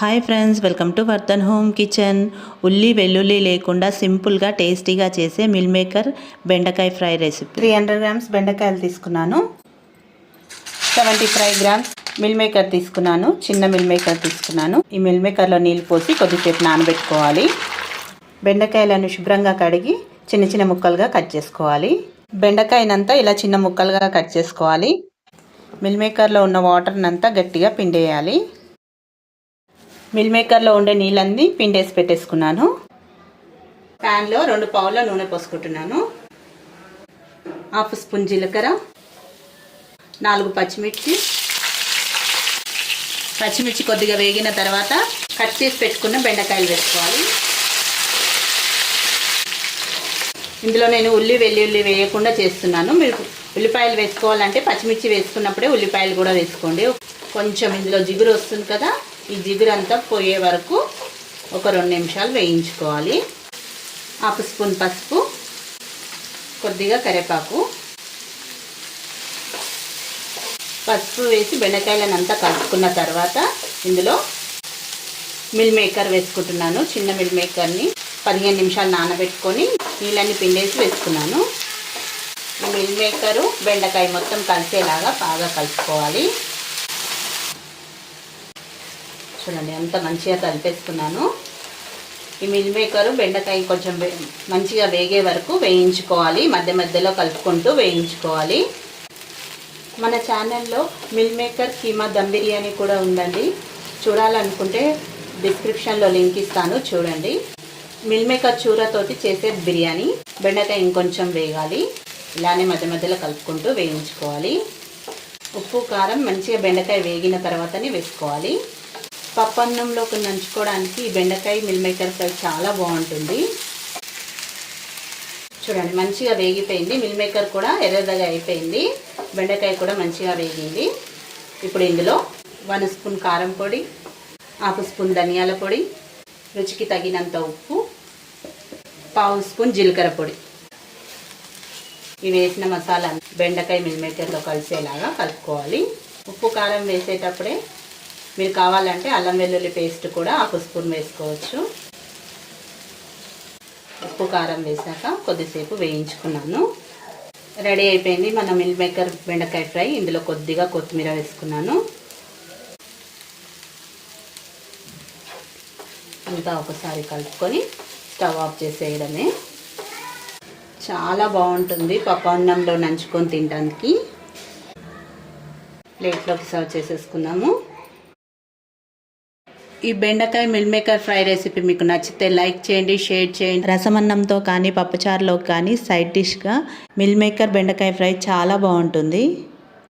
Hi friends welcome to Vardhan home kitchen ఉల్లి వెల్లుల్లి లేకుండా సింపుల్గా టేస్టీగా చేసే మిల్ మేకర్ బెండకాయ fry recipe three hundred grams బెండకాయలు తీసుకున్నాను. Seventy five grams meal maker తీసుకున్నాను. చిన్న మిల్ మేకర్ తీసుకున్నాను. ఈ మిల్ మేకర్లో నీళ్ళు పోసి కొద్దిసేపు నానబెట్టుకోవాలి. బెండకాయలను శుభ్రంగా కడిగి చిన్న చిన్న ముక్కలుగా కట్ చేసుకోవాలి. బెండకాయనంతా ఇలా చిన్న ముక్కలుగా కట్ చేసుకోవాలి. మిల్ మేకర్లో ఉన్న వాటర్నంతా గట్టిగా పిండేయాలి. మిల్ మేకర్లో ఉండే నీళ్ళన్నీ పిండేసి పెట్టేసుకున్నాను. ప్యాన్లో రెండు పావుల నూనె పోసుకుంటున్నాను. హాఫ్ స్పూన్ జీలకర్ర నాలుగు పచ్చిమిర్చి. పచ్చిమిర్చి కొద్దిగా వేగిన తర్వాత కట్ చేసి పెట్టుకున్న బెండకాయలు వేసుకోవాలి. ఇందులో నేను ఉల్లి వెల్లుల్లి వేయకుండా చేస్తున్నాను. మీరు ఉల్లిపాయలు వేసుకోవాలంటే పచ్చిమిర్చి వేసుకున్నప్పుడే ఉల్లిపాయలు కూడా వేసుకోండి. కొంచెం ఇందులో జిగురు వస్తుంది కదా ఈ జిగురంతా పోయే వరకు ఒక రెండు నిమిషాలు వేయించుకోవాలి. హాఫ్ స్పూన్ పసుపు కొద్దిగా కరివేపాకు. పసుపు వేసి బెండకాయలను అంతా కలుపుకున్న తర్వాత ఇందులో మిల్ మేకర్ వేసుకుంటున్నాను. చిన్న మిల్ మేకర్ని పదిహేను నిమిషాలు నానబెట్టుకొని నీళ్ళని పిండేసి వేసుకున్నాను. ఈ మిల్ మేకరు బెండకాయ మొత్తం కలిసేలాగా బాగా కలుపుకోవాలి. చూడండి ఎంత మంచిగా కలిపేసుకున్నాను. ఈ మిల్ మేకరు బెండకాయ కొంచెం మంచిగా వేగే వరకు వేయించుకోవాలి. మధ్య మధ్యలో కలుపుకుంటూ వేయించుకోవాలి. మన ఛానల్లో మిల్ మేకర్ కీమా దమ్ బిర్యానీ కూడా ఉందండి. చూడాలనుకుంటే డిస్క్రిప్షన్లో లింక్ ఇస్తాను చూడండి. మిల్ మేకర్ చూరతోటి చేసే బిర్యానీ బెండకాయ ఇంకొంచెం వేగాలి. ఇలానే మధ్య మధ్యలో కలుపుకుంటూ వేయించుకోవాలి. ఉప్పు కారం మంచిగా బెండకాయ వేగిన తర్వాతనే వేసుకోవాలి. పప్పన్నంలోకి నంచుకోవడానికి ఈ బెండకాయ మిల్ మేకర్ ఫ్రై చాలా బాగుంటుంది. చూడండి మంచిగా వేగిపోయింది. మిల్ మేకర్ కూడా ఎర్రదగా అయిపోయింది. బెండకాయ కూడా మంచిగా వేగింది. ఇప్పుడు ఇందులో వన్ స్పూన్ కారం పొడి హాఫ్ స్పూన్ ధనియాల పొడి రుచికి తగినంత ఉప్పు పావు స్పూన్ జీలకర్ర పొడి. ఇవి వేసిన మసాలా బెండకాయ మిల్మేకర్లో కలిసేలాగా కలుపుకోవాలి. ఉప్పు కారం వేసేటప్పుడే మీరు కావాలంటే అల్లం వెల్లుల్లి పేస్ట్ కూడా హాఫ్ స్పూన్ వేసుకోవచ్చు. ఉప్పు కారం వేసాక కొద్దిసేపు వేయించుకున్నాను. రెడీ అయిపోయింది మన మిల్ మేకర్ బెండకాయ ఫ్రై. ఇందులో కొద్దిగా కొత్తిమీర వేసుకున్నాను. అంతా ఒకసారి కలుపుకొని స్టవ్ ఆఫ్ చేసేయడమే. చాలా బాగుంటుంది పప్పాన్నంలో నంచుకొని తినడానికి. ప్లేట్లోకి సర్వ్ చేసేసుకున్నాము. ఈ బెండకాయ మిల్ మేకర్ ఫ్రై రెసిపీ మీకు నచ్చితే లైక్ చేయండి షేర్ చేయండి. రసమన్నంతో కానీ పప్పుచారులో కానీ సైడ్ డిష్గా మిల్ మేకర్ బెండకాయ ఫ్రై చాలా బాగుంటుంది.